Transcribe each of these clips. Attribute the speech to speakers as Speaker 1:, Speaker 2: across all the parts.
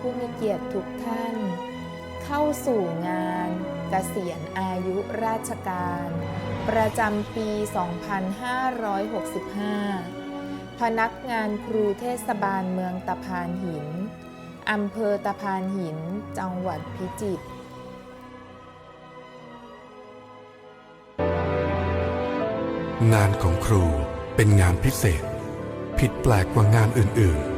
Speaker 1: ผู้มีเกียรติทุกท่าน เข้าสู่งานเกษียณอายุราชการ ประจำปี 2565 พนักงานครูเทศบาลเมืองตะพานหิน อำเภอตะพานหิน จังหวัดพิจิตร
Speaker 2: งานของครูเป็นงานพิเศษ ผิดแปลกกว่างานอื่น ๆ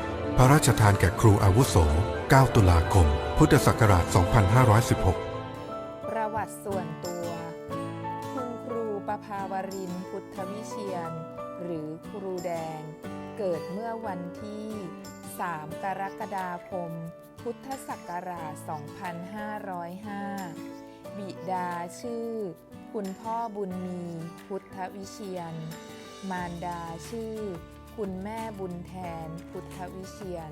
Speaker 2: พระราชทานแก่ครูอาวุโส 9 ตุลาคม พุทธศักราช 2516
Speaker 1: ประวัติส่วนตัว คุณครูประภาวรินพุทธวิเชียน หรือครูแดง เกิดเมื่อวันที่ 3 กรกฎาคม พุทธศักราช 2505 บิดาชื่อ คุณพ่อบุญมี พุทธวิเชียน มารดาชื่อ คุณแม่บุญแทน พุทธวิเชียน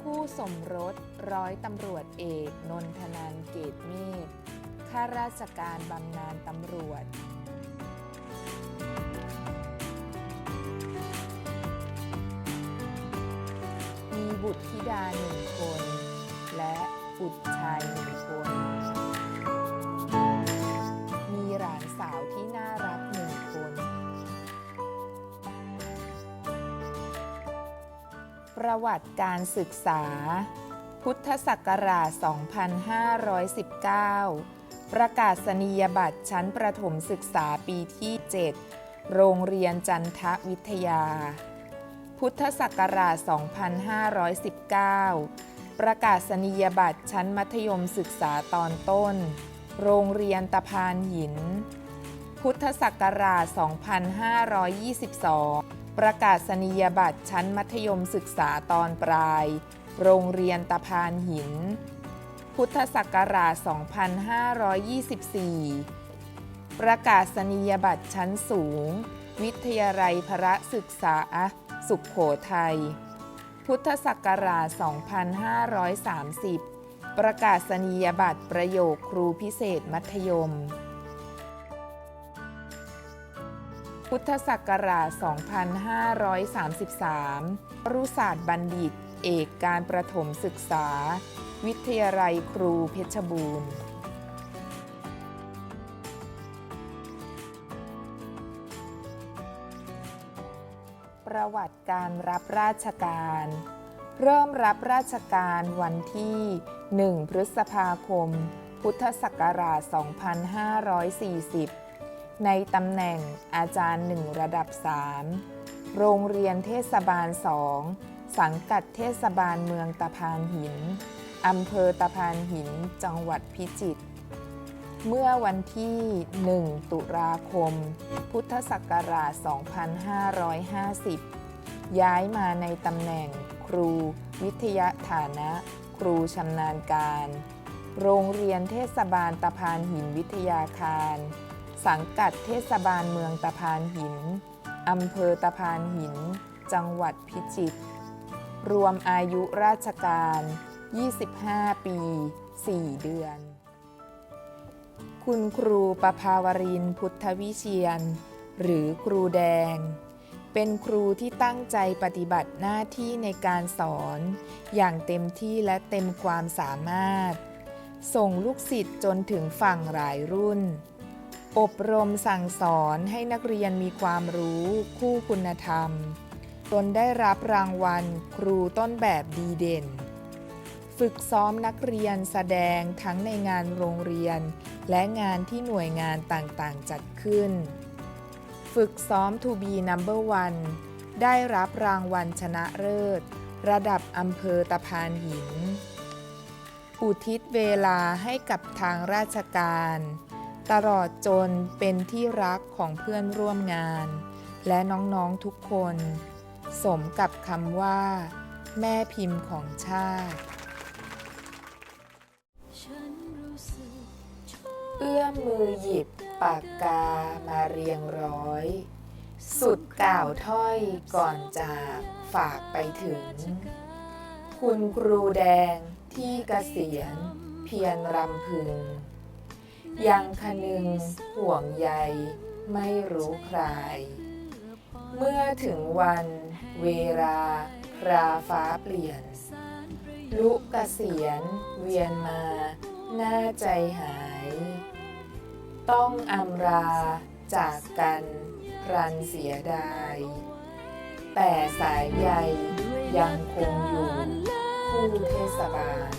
Speaker 1: คู่สมรสร้อยตำรวจเอกนนทนานเกตเมฆข้าราชการบำนาญตำรวจมีบุตรธิดาหนึ่งคน และบุตรชายหนึ่งคน ประวัติการศึกษา พุทธศักราช 2519 ประกาศนียบัตรชั้นประถมศึกษาปีที่ 7 โรงเรียนจันทวิทยา พุทธศักราช 2519 ประกาศนียบัตรชั้นมัธยมศึกษาตอนต้น โรงเรียนตะพานหิน พุทธศักราช 2522 ประกาศนียบัตรชั้นมัธยมศึกษาตอนปลาย โรงเรียนตะพานหิน พุทธศักราช 2524 ประกาศนียบัตรชั้นสูง วิทยาลัยพระศึกษา สุขโขทัย พุทธศักราช 2530 ประกาศนียบัตรประโยคครูพิเศษมัธยม พุทธศักราช 2533 รุศาสตร์บัณฑิต เอกการประถมศึกษา วิทยาลัยครูเพชรบูรณ์ประวัติการรับราชการ เริ่มรับราชการวันที่ 1 พฤษภาคม พุทธศักราช 2540 ในตำแหน่งอาจารย์หนึ่งระดับ 3 โรงเรียนเทศบาล 2 สังกัดเทศบาลเมืองตะพานหิน อำเภอตะพานหิน จังหวัดพิจิตร เมื่อวันที่ 1 ตุลาคม พุทธศักราช 2550 ย้ายมาในตำแหน่งครูวิทยาฐานะ ครูชำนาญการ โรงเรียนเทศบาลตะพานหินวิทยาคาร สังกัดเทศบาลเมืองตะพานหิน อำเภอตะพานหิน จังหวัดพิจิตร รวมอายุราชการ 25 ปี 4 เดือน คุณครูประภาวรินพุทธวิเชียน หรือครูแดง เป็นครูที่ตั้งใจปฏิบัติหน้าที่ในการสอน อย่างเต็มที่และเต็มความสามารถ ส่งลูกศิษย์จนถึงฝั่งหลายรุ่น อบรมสั่งสอนให้นักเรียนมีความรู้คู่คุณธรรม จนได้รับรางวัลครูต้นแบบดีเด่น ฝึกซ้อมนักเรียนแสดงทั้งในงานโรงเรียน และงานที่หน่วยงานต่างๆ จัดขึ้น ฝึกซ้อม To be number one ได้รับรางวัลชนะเลิศ ระดับอำเภอตะพานหิน อุทิศเวลาให้กับทางราชการ ตลอดจนเป็นที่รักของเพื่อนร่วมงาน และน้องๆทุกคน สมกับคำว่า แม่พิมพ์ของชาติ เอื้อมมือหยิบปากกามาเรียงร้อย สุดกล่าวถ้อยก่อนจากฝากไปถึง คุณครูแดงที่เกษียณเพียรรำพึง ยังคนึงห่วงใยไม่รู้ใครเมื่อถึงวันเวลาคราฟ้าเปลี่ยน ลุกเกษียณเวียนมาหน้าใจหาย ต้องอำราจากกันพรันเสียดาย แต่สายใยยังคงอยู่คู่เทศบาล